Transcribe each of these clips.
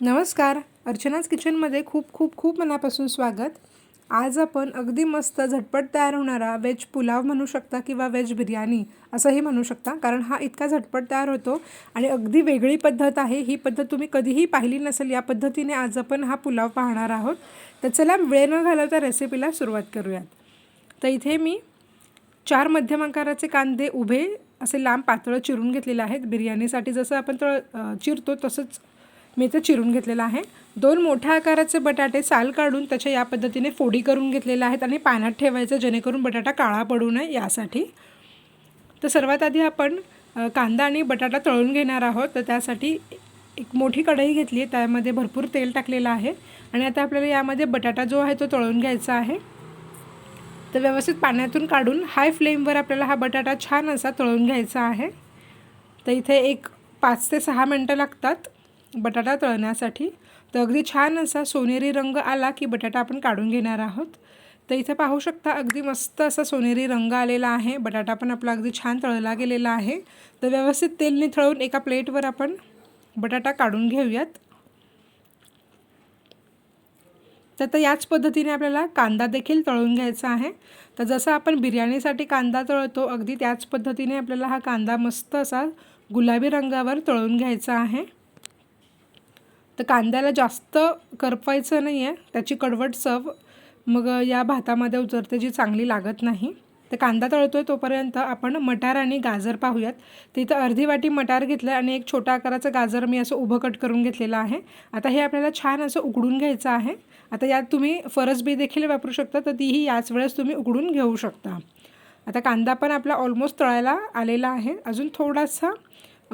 नमस्कार. अर्चनाच किचनमध्ये खूप खूप खूप मनापासून स्वागत. आज आपण अगदी मस्त झटपट तयार होणारा व्हेज पुलाव म्हणू शकता किंवा व्हेज बिर्याणी असंही म्हणू शकता कारण हा इतका झटपट तयार होतो आणि अगदी वेगळी पद्धत आहे. ही पद्धत तुम्ही कधीही पाहिली नसेल या पद्धतीने आज आपण हा पुलाव पाहणार आहोत. तर चला वेळ न घालवता रेसिपीला सुरुवात करूयात. तर इथे मी चार मध्यम आकाराचे कांदे उभे असे लांब पातळं चिरून घेतलेले आहेत. बिर्याणीसाठी जसं आपण तळ चिरतो तसंच मी इथं चिरून घेतलेलं आहे. दोन मोठ्या आकाराचे बटाटे साल काढून त्याच्या या पद्धतीने फोडी करून घेतलेल्या आहेत आणि पाण्यात ठेवायचं जेणेकरून बटाटा काळा पडू नये यासाठी. तर सर्वात आधी आपण कांदा आणि बटाटा तळून घेणार आहोत. तर त्यासाठी एक मोठी कढई घेतली आहे. त्यामध्ये भरपूर तेल टाकलेलं आहे. आणि आता आपल्याला यामध्ये बटाटा जो आहे तो तळून घ्यायचा आहे. तर व्यवस्थित पाण्यातून काढून हाय फ्लेमवर आपल्याला हा बटाटा छान असा तळून घ्यायचा आहे. तर इथे एक पाच ते सहा मिनटं लागतात. बटाटा तळण्यासाठी. तर अगदी छान असा सोनेरी रंग आला की बटाटा आपण काढून घेणार आहोत. तर इथे पाहू शकता अगदी मस्त असा सोनेरी रंग आलेला आहे. बटाटा पण आपला अगदी छान तळला गेलेला आहे. तर व्यवस्थित तेल निथळून एका प्लेटवर आपण बटाटा काढून घेऊयात. तर आता याच पद्धतीने आपल्याला कांदा देखील तळून घ्यायचा आहे. तर जसं आपण बिर्याणीसाठी कांदा तळतो अगदी त्याच पद्धतीने आपल्याला हा कांदा मस्त असा गुलाबी रंगावर तळून घ्यायचा आहे. तर कांद्याला जास्त करपायचं नाही आहे. त्याची कडवट चव मग या भातामध्ये उतरते जी चांगली लागत नाही. तर कांदा तळतो आहे तोपर्यंत आपण मटार आणि गाजर पाहूयात. तर इथं अर्धी वाटी मटार घेतलं आहे आणि एक छोटा आकाराचं गाजर मी असं उभं कट करून घेतलेलं आहे. आता हे आपल्याला छान असं उकडून घ्यायचं आहे. आता यात तुम्ही फरसबी देखील वापरू शकता तर तीही याच वेळेस तुम्ही उकडून घेऊ शकता. आता कांदा पण आपला ऑलमोस्ट तळायला आलेला आहे. अजून थोडासा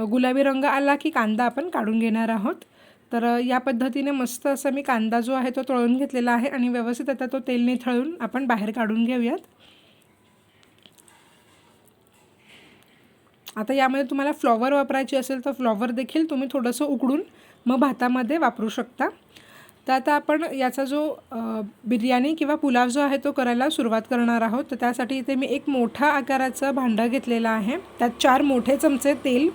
गुलाबी रंग आला की कांदा आपण काढून घेणार आहोत. तर या पद्धतीने मस्त असं मी कांदा जो आहे तो तळून घेतलेला आहे आणि व्यवस्थित आता तो तेल निथळून आपण बाहेर काढून घेऊयात. आता यामध्ये तुम्हाला फ्लॉवर वापरायची असेल तर फ्लॉवर देखील तुम्ही थोडंसं उकडून मग भातामध्ये वापरू शकता. तर आता आपण याचा जो बिर्याणी किंवा पुलाव जो आहे तो करायला सुरुवात करणार आहोत. तर त्यासाठी इथे मी एक मोठा आकाराचं भांडं घेतलेलं आहे. त्यात चार मोठे चमचे तेल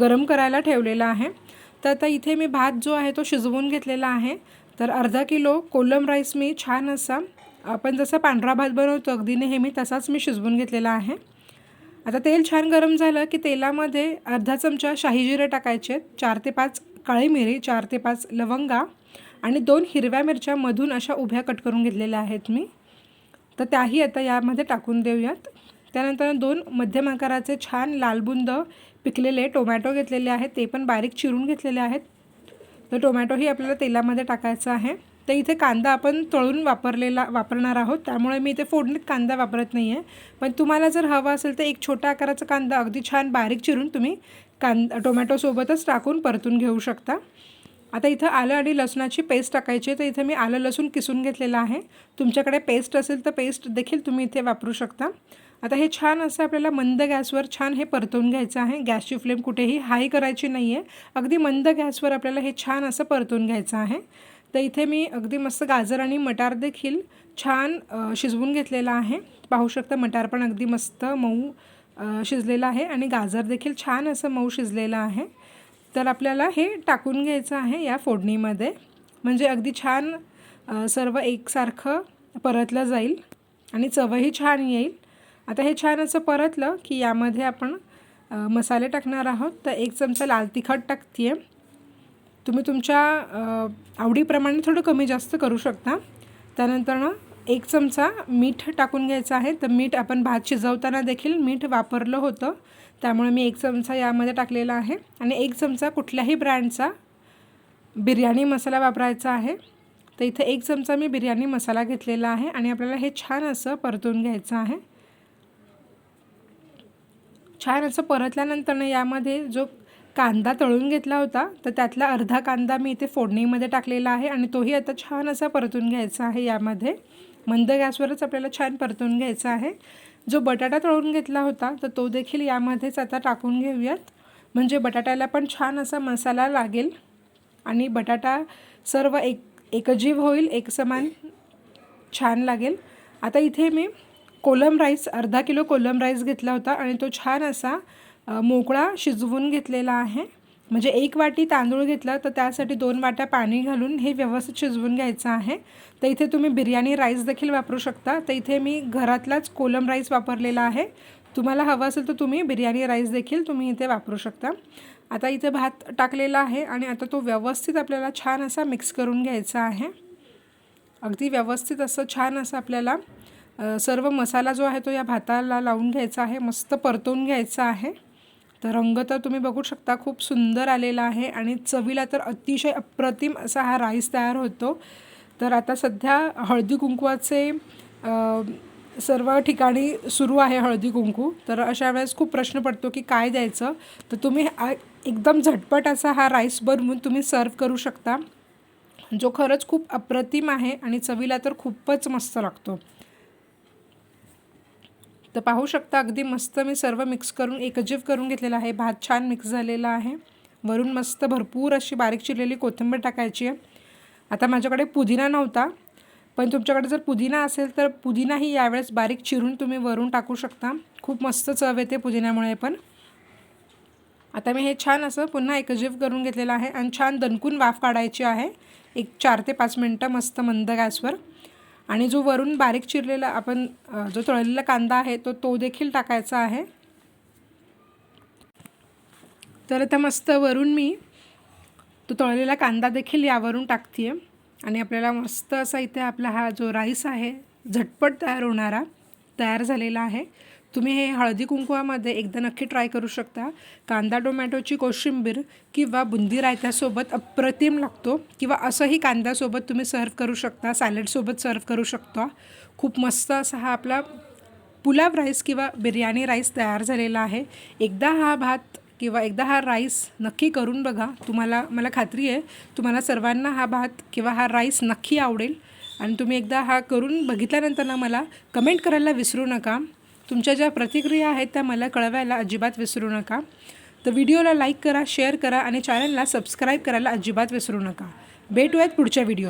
गरम करायला ठेवलेलं आहे. तर आता इथे मी भात जो आहे तो शिजवून घेतलेला आहे. तर अर्धा किलो कोलम राईस मी छान असा आपण जसा पांढरा भात बनवतो अगदी नेहमी तसाच मी शिजवून घेतलेला आहे. आता तेल छान गरम झालं की तेलामध्ये अर्धा चमचा शाही जिरे टाकायचे चार ते पाच काळी मिरी चार ते पाच लवंगा आणि दोन हिरव्या मिरच्या मधून अशा उभ्या कट करून घेतलेल्या आहेत मी. तर त्याही आता यामध्ये टाकून देऊयात. त्यानंतर दोन मध्यम आकाराचे छान लालबुंद पिकलेले टोमॅटो घेतलेले आहेत. ते पण बारीक चिरून घेतलेले आहेत. तर टोमॅटोही आपल्याला तेलामध्ये टाकायचं आहे. तर इथे कांदा आपण तळून वापरलेला वापरणार आहोत. त्यामुळे मी इथे फोडणीत कांदा वापरत नाही आहे पण तुम्हाला जर हवा असेल तर एक छोट्या आकाराचा कांदा अगदी छान बारीक चिरून तुम्ही कांदा टोमॅटोसोबतच टाकून परतून घेऊ शकता. आता इथं आलं आणि लसणाची पेस्ट टाकायची आहे. तर इथं मी आलं लसूण किसून घेतलेलं आहे. तुमच्याकडे पेस्ट असेल तर पेस्ट देखील तुम्ही इथे वापरू शकता. आता हे छान असं आपल्याला मंद गॅसवर छान हे परतवून घ्यायचं आहे. गॅसची फ्लेम कुठेही हाय करायची नाही आहे अगदी मंद गॅसवर आपल्याला हे छान असं परतून घ्यायचं आहे. तर इथे मी अगदी मस्त गाजर आणि मटार देखील छान शिजवून घेतलेला आहे. पाहू शकता मटार पण अगदी मस्त मऊ शिजलेला शिजलेलं आहे आणि गाजर देखील छान असं मऊ शिजलेलं आहे. तर आपल्याला हे टाकून घ्यायचं आहे या फोडणीमध्ये. म्हणजे अगदी छान सर्व एकसारखं परतलं जाईल आणि चवही छान येईल. आता हे छान असं परतलं की यामध्ये आपण मसाले टाकणार आहोत. तर एक चमचा लाल तिखट टाकते आहे तुम्ही तुमच्या आवडीप्रमाणे थोडं कमी जास्त करू शकता. त्यानंतर ना एक चमचा मीठ टाकून घ्यायचं आहे. तर मीठ आपण भात शिजवताना देखील मीठ वापरलं होतं. त्यामुळे मी एक चमचा यामध्ये टाकलेला आहे. आणि एक चमचा कुठल्याही ब्रँडचा बिर्याणी मसाला वापरायचा आहे. तर इथे एक चमचा मी बिर्याणी मसाला घेतलेला आहे. आणि आपल्याला हे छान असं परतून घ्यायचं आहे. छान असं परतल्यानंतर यामध्ये जो कांदा तळून घेतला होता तर त्यातला अर्धा कांदा मी इथे फोडणीमध्ये टाकलेला आहे आणि तोही आता छान असा परतून घ्यायचा आहे यामध्ये. मंद गॅसवरच आपल्याला छान परतून घ्यायचा आहे. जो बटाटा तळून घेतला होता तर तो देखील यामध्येच आता टाकून घेऊयात. म्हणजे बटाट्याला पण छान असा मसाला लागेल आणि बटाटा सर्व एक एकजीव होईल एकसमान छान लागेल. आता इथे मी कोलम राईस अर्धा किलो कोलम राईस घेतला होता आणि तो छान असा मोकळा शिजवून घेतलेला आहे. म्हणजे एक वाटी तांदूळ घेतला तर त्यासाठी दोन वाट्या पाणी घालून हे व्यवस्थित शिजवून घ्यायचं आहे. तर इथे तुम्ही बिर्याणी राईस देखील वापरू शकता. तर इथे मी घरातलाच कोलम राईस वापरलेला आहे. तुम्हाला हवं असेल तर तुम्ही बिर्याणी राईस देखील तुम्ही इथे वापरू शकता. आता इथे भात टाकलेला आहे आणि आता तो व्यवस्थित आपल्याला छान असा मिक्स करून घ्यायचा आहे. अगदी व्यवस्थित असं छान असं आपल्याला सर्व मसाला जो आहे तो या भाताला लावून घ्यायचा आहे मस्त परतवून घ्यायचा आहे. तर रंग तर तुम्ही बघू शकता खूप सुंदर आलेला आहे आणि चवीला तर अतिशय अप्रतिम असा हा राईस तयार होतो. तर आता सध्या हळदी कुंकवाचे सर्व ठिकाणी सुरू आहे हळदी कुंकू. तर अशा वेळेस खूप प्रश्न पडतो की काय द्यायचं? तर तुम्ही एकदम झटपट असा हा राईस बनवून तुम्ही सर्व करू शकता. जो खरंच खूप अप्रतिम आहे आणि चवीला तर खूपच मस्त लागतो. तर पाहू शकता अगदी मस्त मी सर्व मिक्स करून एकजीव करून घेतलेला आहे. भात छान मिक्स झालेला आहे. वरून मस्त भरपूर अशी बारीक चिरलेली कोथिंबीर टाकायची आहे. आता माझ्याकडे पुदिना नव्हता पण तुमच्याकडे जर पुदिना असेल तर पुदिनाही यावेळेस बारीक चिरून तुम्ही वरून टाकू शकता. खूप मस्त चव येते पुदिन्यामुळे पण. आता मी हे छान असं पुन्हा एकजीव करून घेतलेलं आहे आणि छान दणकून वाफ काढायची आहे. एक चार ते पाच मिनटं मस्त मंद गॅसवर. आणि जो वरून बारीक चिरलेला आपण जो तळलेला कांदा आहे तो तो देखील टाकायचा आहे. तर आता मस्त वरून मी तो तळलेला कांदा देखील यावरून टाकते आहे आणि आपल्याला मस्त असा इथे आपला हा जो राईस आहे झटपट तयार होणारा तयार झालेला आहे. तुम्ही हे हळदी कुंकवामध्ये एकदा नक्की ट्राय करू शकता. कांदा टोमॅटोची कोशिंबीर किंवा बुंदी रायत्यासोबत अप्रतिम लागतो किंवा असंही कांद्यासोबत तुम्ही सर्व करू शकता सॅलडसोबत सर्व करू शकता. खूप मस्त असा हा आपला पुलाव राईस किंवा बिर्याणी राईस तयार झालेला आहे. एकदा हा भात किंवा एकदा हा राईस नक्की करून बघा. तुम्हाला मला खात्री आहे तुम्हाला सर्वांना हा भात किंवा हा राईस नक्की आवडेल. आणि तुम्ही एकदा हा करून बघितल्यानंतर ना मला कमेंट करायला विसरू नका. तुमच्या ज्या प्रतिक्रिया आहेत त्या मला कळवायला अजिबात विसरू नका. तर व्हिडिओला लाईक करा शेअर करा आणि चॅनलला सबस्क्राईब करायला अजिबात विसरू नका. भेटूयात पुढच्या व्हिडिओ